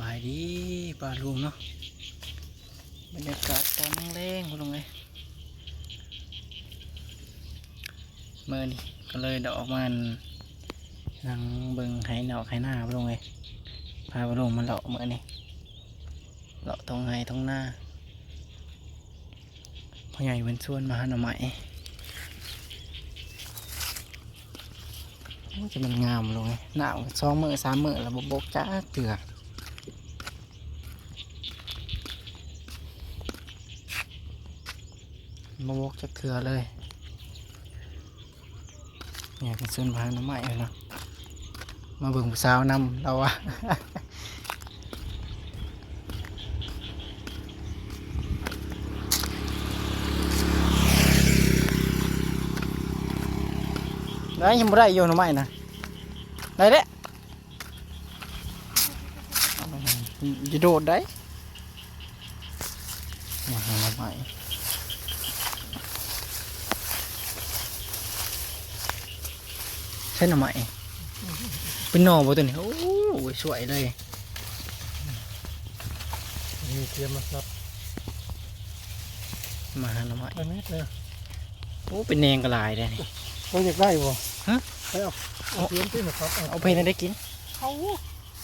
บายดีป้าลุงเนาะบรรยากาศตอนแรงๆพ่อลุงเลยเมื่อนี้ก็เลยเดอกมานั่งเบิ่งไห้ดอกไห้หน้าพ่อลุงเลยพาพ่อลุงมาเลาะเมื่อนี้เลาะตรงไห้ตรงหน้าพ่อใหญ่เป็นชวนมาหาหน่อไม้จะมันงามลงเลยหนาวสองมือสามมือแล้วบบกจ้าเตือ มาวกจะเถื่อเลยเนี่ยเป็นส่วนพางน้ำใหม่เลยเนาะมาเบิ่งผู้สาวนำเราอะได้ยังไม่ได้โยนน้ำใหม่นะได้เด้เอาไปให้จะโดดได้มาหาน้ำใหม่ ใช่หน่อไม้เป็นหน่อบ่ตัวนี้โอ้ยสวยเลยมีเตรียมมาครับมาหาหน่อไม้ไปไหมเออโอ้เป็นแนงกระลายเลยนี่เราอยากได้บ่ฮะไปเอาเอาเตรียมที่มาครับเอาเพลนได้กินเขา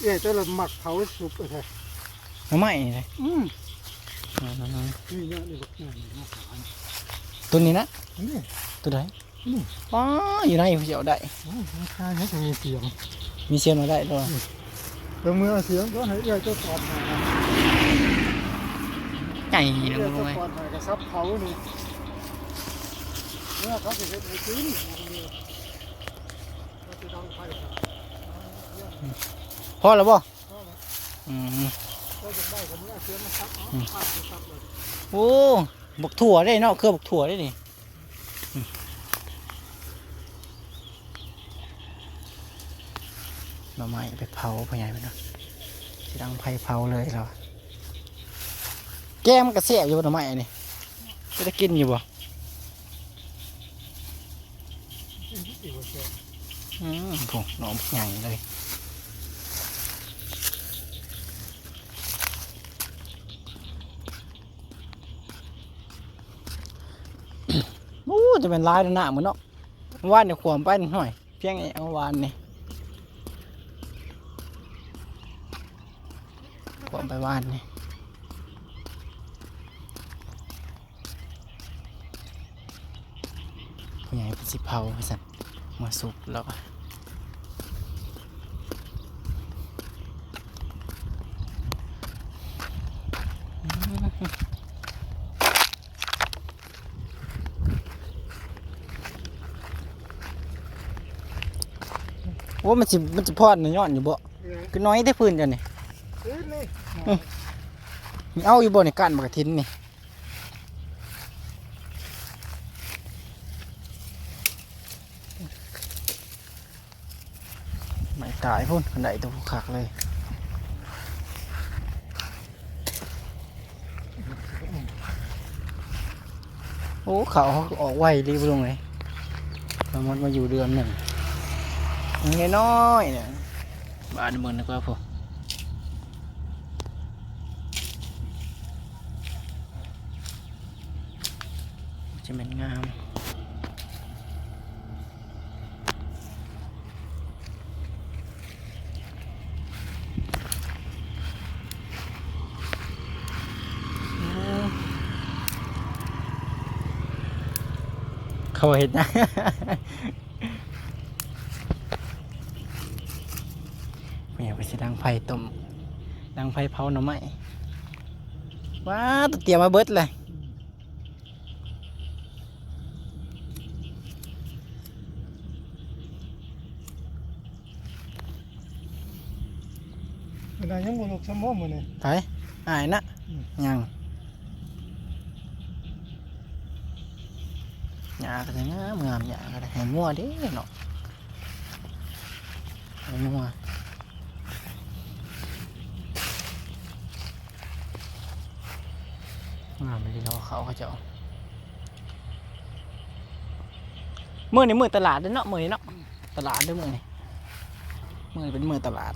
เอ๊ะแต่ละหมักเขาสุกเลยหน่อไม้นี่เลยอืมนั่นนี่เนี่ยนี่บักนี่นี่มาสารๆๆตัวนี้นะนี่ตัวไหน นี่อ๋ออยู่ในผู้เสียวได้โอ้ยมันคายให้จะมีเสียง มีเสียงมาได้ด้วยเดี๋ยวเมื่อเสียงก็ให้เอื้อยเจ้าตอดหาใหญ่เอื้นะอยมึงเจ้าเลยตอดหากระซับเขานี่เนี่ยเขาจะเห็นไอ้จีนเขาจะดังไฟครับพอแล้วบ่เพราะว่าอืมเราจะได้กับเมื่อเสียงมาซับเอาอืมข้าวจะซับเลยโอ้บกถั่วได้เนาะเครือบักถั่วได้นี่อืมห น่อไม้ไปเผาพ่อใหญ่ไปเนาะสิดังไฟเผาเลยเราแก้มกระเสียอยู่หน่อไม้นี่จะได้กินอยู่บ่อืมโหหนอมใหญ่เลยโอ้จะเป็นลายหน้าเหมือนเนาะวานเนี่ยขวมไปหน่อย เพียงไอ้วานนี่ขวม ไปวานนี่ผู้ใหญ่เป็นสิเผาไปสั่มาสุกแล้วก็โอ้มันสิมันจะพอดในย้อนอยู่บ่เนี่ยก็น้อยได้พื้นจังนี่ นี่มีเอาอยู่บ่ในก้านบักกะทินนี่ไม่ตายพุ่นขันไดตัวขักเลยโอ้เขาออกไวรีบลงเลยสมมติมาอยู่เดือนหนึ่งยังน้อยๆเนี่ยบ้านเมืองนึกว่าพอ จะเป็นงามเขาเห็นนะไม่อยไปสิดังไฟต้มดังไฟเผาหน่อไม้ว้าตัวเตรียมมาเบิดเลย เวลายังบ่ลุกสมองมื้อนี่ไปอายนะอืมยังหยาก็จะงามงามหยาก็ได้ให้งัวเดิเนาะให้งัวงามเลยเราเขาเขาจะเอามื่อนี่มือตลาดเด้อเนาะมือนี่เนาะตลาดเด้วยมือนี่มือนี่เป็นมือตลาด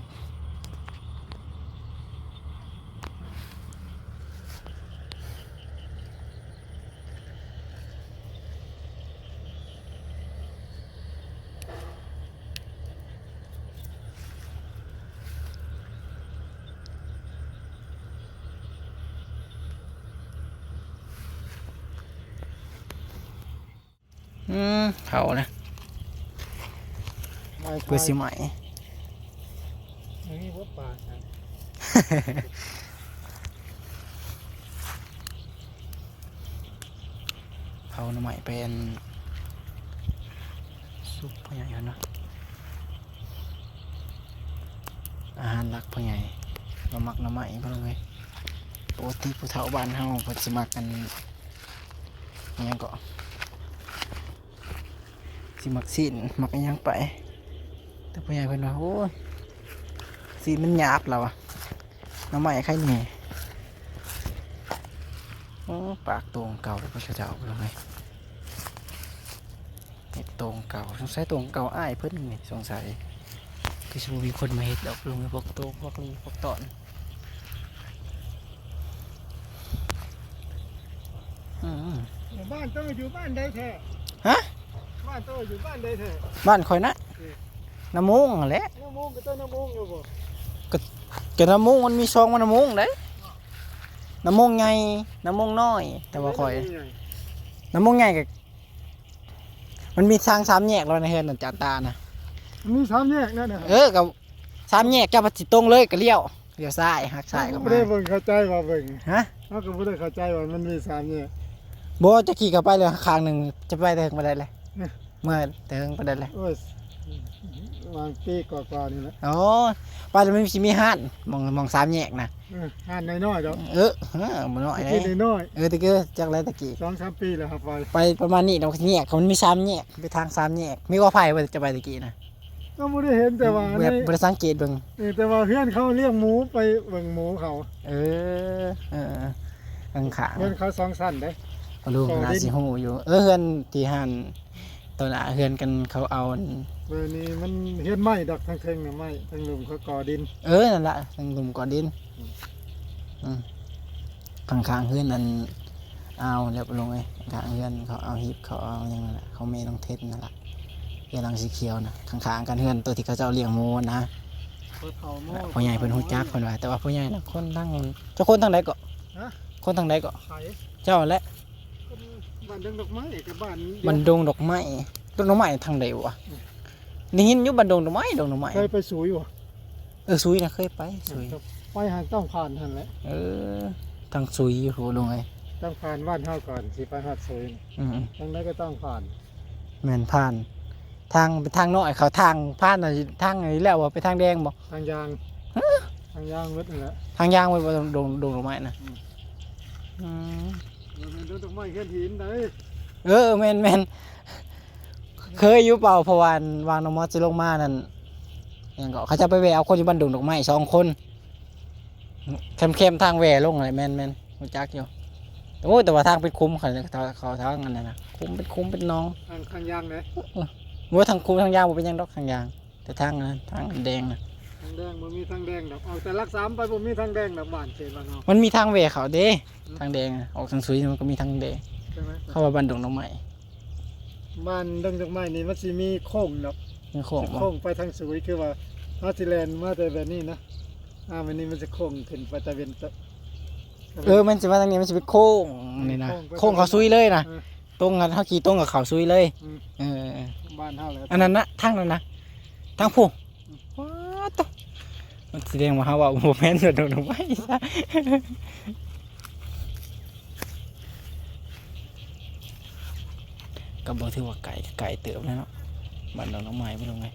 อืมเผานะไม่เพื่อสิใหม่นี่ว่าป่าครับเผาหน่อไม้เป็นซุปพ่อใหญ่เขาเนาะอาหารหลักพ่อใหญ่เรามักหน่อไม้พ่อเลยปกติผู้เฒ่าบ้านเฮาเพิ่นสิมักกันอิหยังก็ สิมักสิ้นมักยังไป แต่พ่อใหญ่เพิ่นว่าโอ้ยสีมันหยาบแล้วอะหน่อไม้ใครแหน่โอ้ปากตรงเก่าแล้วพ่อเจ้าพ่อเลยเห็ดตรงเก่าสงสัยตรงเก่าอ้ายเพิ่นนี่สงสัยคือสิบ่มีคนมาเฮ็ดดอกลงในพวกโตพวกนี้พวกตอนอืมบ้านต้องอยู่บ้านได้แท้านต้องอยู่บ้านได้แท้บ้านข่อยนะน้ำมุงแหละน้ำมูกก็ต้นน้ำมูกอยู่บ่ก็น้ำมุงมันมีซองมันน้ำมุงเด้น้ำมุงใหญ่น้ำมุงน้อย แต่ว่าข่อยน้ำมุงใหญ่กับมันมีทางสามแยกแล้วในเฮือนนั่นจานตานะมีสามแยกนั่นนะเออกับสามแยกกับจิตรงเลยก็เลี้ยวเลี้ยวซ้ายหักซ้ายก็ไม่ได้เบิ่งเข้าใจว่าเบิ่งฮะเขาก็ไม่ได้เข้าใจว่ามันมีสามแยกบ่จะขี่กลับไปเลยข้างหนึ่งจะไปถึงไปได้เลย เอ๊ะเมื่อถึงไปได้เลยโอ้ยวางปีก่อนๆนี่แหละโอ้ไปแล้วมันมีมีห้านมองมองสามแยกนะเออห่านน้อยๆดอกเออเออมันน้อยเลกิยนน้อยเออตะกี้จากไรตะกี้ๆสองสามปีแล้วครับไปไปประมาณนี้เราแยกเขามันมีสามแยกไปทางสามแยกมีว่าไผ่ว่าจะไปตะกี้นะก็ไม่ได้เห็นแต่ว่าแบบนี่บริสังเกตเบิ่งเออแต่ว่าเพื่อนเขาเลี้ยงหมูไปเบิ่งหมูเขาเออเออข้างขาเพื่อนเขาสองสั้นได้ลูกนาสิหูอยู่ เออเฮือนที่หัน ตัวหน้าเฮือนกันเขาเอาอันเบอร์นี้มันเฮ็ดไม้ดอกทั้งเทิงน่ะไม้ทั้งหลุมเขาก่อดินเออนั่นละทางหลุมก่อนดินอืมข้างข้างๆเฮือนนั่นเอาเรียบลงเลยข้างๆเฮือนเขาเอาฮิปเขาเอาอย่างนั้นแหละเขาเมต้องเทศนั่นแหละเฮือนหลังสีเขียวนะข้างๆกันเฮือนตัวที่เขาเจ้าเลี้ยงหมูนะเขาเฒ่าหม้พ่อใหญ่เป็นหูจักคนว่าแต่ว่าพ่อใหญ่นะคนทั้งเจ้าคนทางใดก็ฮะ คนทางใดก็ไข่เจ้าและ บ้านเดิงดอกไม้กับบ้านบันดงดอกไม้ดงดอกไม้ทางใดวะได้ยินอยู่บันดงดอกไม้ดงดอกไม้เคยไปสูอยู่เออซุยนะเคยไปซุยไปหาต้องผ่านหั่นแหละเออทางซุยอยู่โหลงไงต้องผ่านบ้านเฮาก่อนสิไปฮอดสูยอืมทางใดก็ต้องผ่านแม่นผ่าน ทางไปทางน้อยเขาทางผ่านน่ะทางไหนแล้วว่าไปทางแดงบ่ทางยางทางยางมืดนั่นแหละทางยางไปบ่ดงดงดงดอกไม้นะอืมอืมมัน เป็นดอกไม้เฮ็ดหินได้เออแม่นแม่นเคยอยู่เปล่าเพราะวาอันวางน้องมอสสิลงมานั่นหยังก็เขาจะไปแวะเอาคนอยู่บ้านดงดอกไม้สองคนเข้มๆทางแวะลงอะไรแม่นแม่นรู้จักอยู่โอ้ยแต่ว่าทางเป็นคุ้มเขาเขาทางอันนั้นนะคุ้มเป็นคุ้มเป็นน้องทางทางยางเลยว่าทางคุ้มทางยางบ่เป็นหยังดอกทางยาง แต่ทางนั้นทางแดงนะ ทางแดงบ่มีทางแดงดอกเอาแต่รักษามไปบ่มีทางแดงดอกบ้านเขตบ้านเฮามันมีทางแหวกเขาเด้ ทางแดงอะออกทางสุยมันก็มีทางแดง ใช่ไหมเข้ามาบ้านดงน้องใหม่บ้านเดิงดอกไม้นี่มันสิมีโค้งดอกมีโค้งจะบ่โค้งไปทางสูยคือว่าฮอสซิแลนด์มาแต่แบบนี้นะอ่าวันนี้มันจะโค้งขึ้นไปตะเวนตะ เออมันจะมาทางนี้มันจะเป็นโค้งนี่นะโค้โค้งงไปเขาซุยเลยนะเออ ตรงกันเขาขี่ตรงกับเขาซุยเลยอืมเออบ้านเฮาแหล้วอันนั้นนะทางนั้นนะทางผู้ว้า ตวมันแสดงว่าเขาว่าโมเมนต์ดงน้องใหม่ซะก็บอกถือว่าไก่ไก่เติบแล้วเนาะบ้านดงน้องใหม่ไม่ลงไง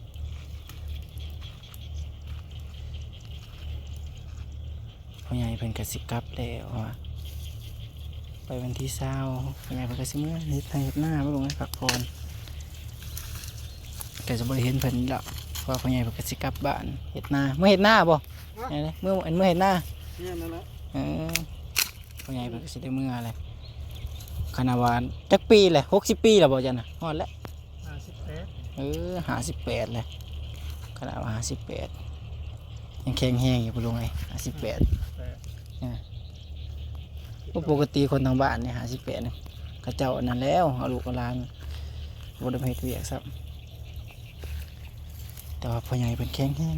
พ่อใหญ่เพิ่นกสิกลับแล้วว่าไปวันที่เศร้าพ่อใหญ่เพิ่นกสิเมื่อเฮ็ดทางเฮ็ดหน้าบ่ลงให้พักผ่อนแต่จะบ่ได้เห็นเพิ่นหรอก พราะว่าพ่อใหญ่เพิ่นกสิกลับบ้านเฮ็ดหน้าเมื่อเฮ็ดหน้าบ่ไหนๆเมื่ออันเมื่อเฮ็ดหน้าเนี่ยนั่นแหละเออพ่อใหญ่เพิ่นกสิได้เมื่ออะไรคณะวานจักปีแหละ60ปีแล้วบ่จันน่ะฮอดแล้ว58เออ58เลยคณะว่า58ยังแข็งแรงอยู่บ่ลงไง58ก็ปกติคนทางบ้านเนี่ยหาสิบแปดเนี่ยเขาเจ้าอันนั้นแล้วเอาลูกเอาหลานบไดมาเฮ็ดเวียกซับ แต่ว่าพ่อใหญ่เป็นแข็งแห้ง